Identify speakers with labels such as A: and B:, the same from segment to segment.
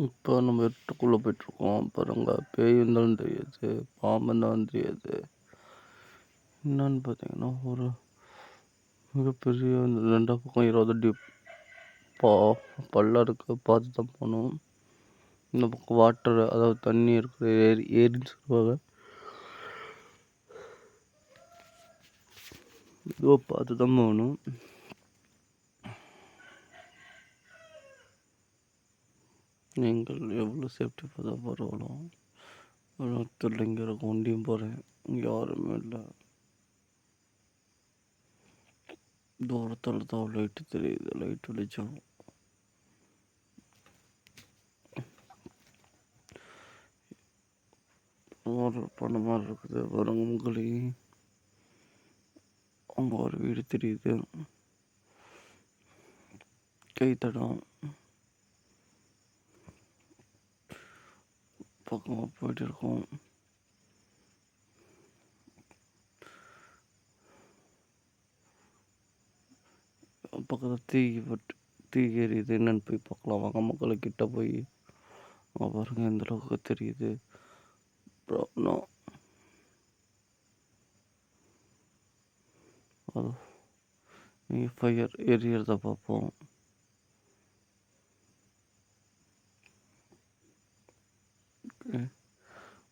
A: இப்போ நம்ம பாருங்க பேய் இருந்தாலும் தெரியாது பாம்பு இருந்தாலும் தெரியாது. என்னன்னு பார்த்தீங்கன்னா ஒரு மிகப்பெரிய ரெண்டா பக்கம் இருபது அடி பா பள்ளம் இருக்குது பார்த்து தான் போகணும். இந்த பக்கம் வாட்டர் அதாவது தண்ணி இருக்கிற ஏரி ஏரின்னு சொல்லுவாங்க. இதோ பார்த்து தான் போகணும். நீங்கள் எவ்வளோ சேஃப்டி பார்த்தா பரவாயில்ல. ஒருத்தர் இங்கே இருக்க ஒண்டியும் போகிறேன் இங்கே யாருமே இல்லை. தூரத்தில் தான் லைட்டு தெரியுது. லைட் வெளிச்சம். ஒரு பண்ண மாதிரி இருக்குது. பாருங்க முகலி அங்கே ஒரு வீடு தெரியுது. கைத்தடம் பக்கமாக போயிட்டு இருக்கோம். பக்கத்தில் தீ பட்டு தீ எரியுது. என்னன்னு போய் பார்க்கலாம். வாங்க மக்களை கிட்ட போய். அங்கே பாருங்க எந்த அளவுக்கு தெரியுது. அப்புறம் அது இங்கே ஃபயர் எரியறத பார்ப்போம்.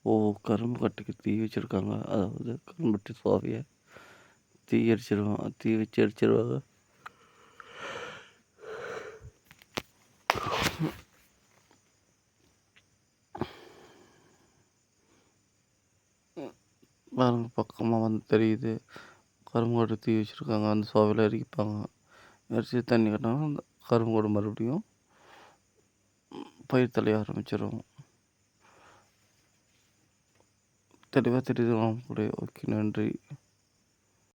A: ஓ கரும்பு கட்டைக்கு தீ வச்சுருக்காங்க. அதாவது கரும்பட்டி சுவாமியை தீ எரிச்சிருவாங்க தீ வச்சு எரிச்சிருவாங்க. பாருங்க பக்கமாக வந்து தெரியுது. கரும்பு தீ வச்சுருக்காங்க. அந்த சுவாவில் எரிப்பாங்க. எரிச்சு தண்ணி கட்டினாங்கன்னா அந்த கரும்பு மறுபடியும் பயிர் தலைய ஆரம்பிச்சிடும் தெளிவாக தெரியுது கூட ஓகே நன்றி.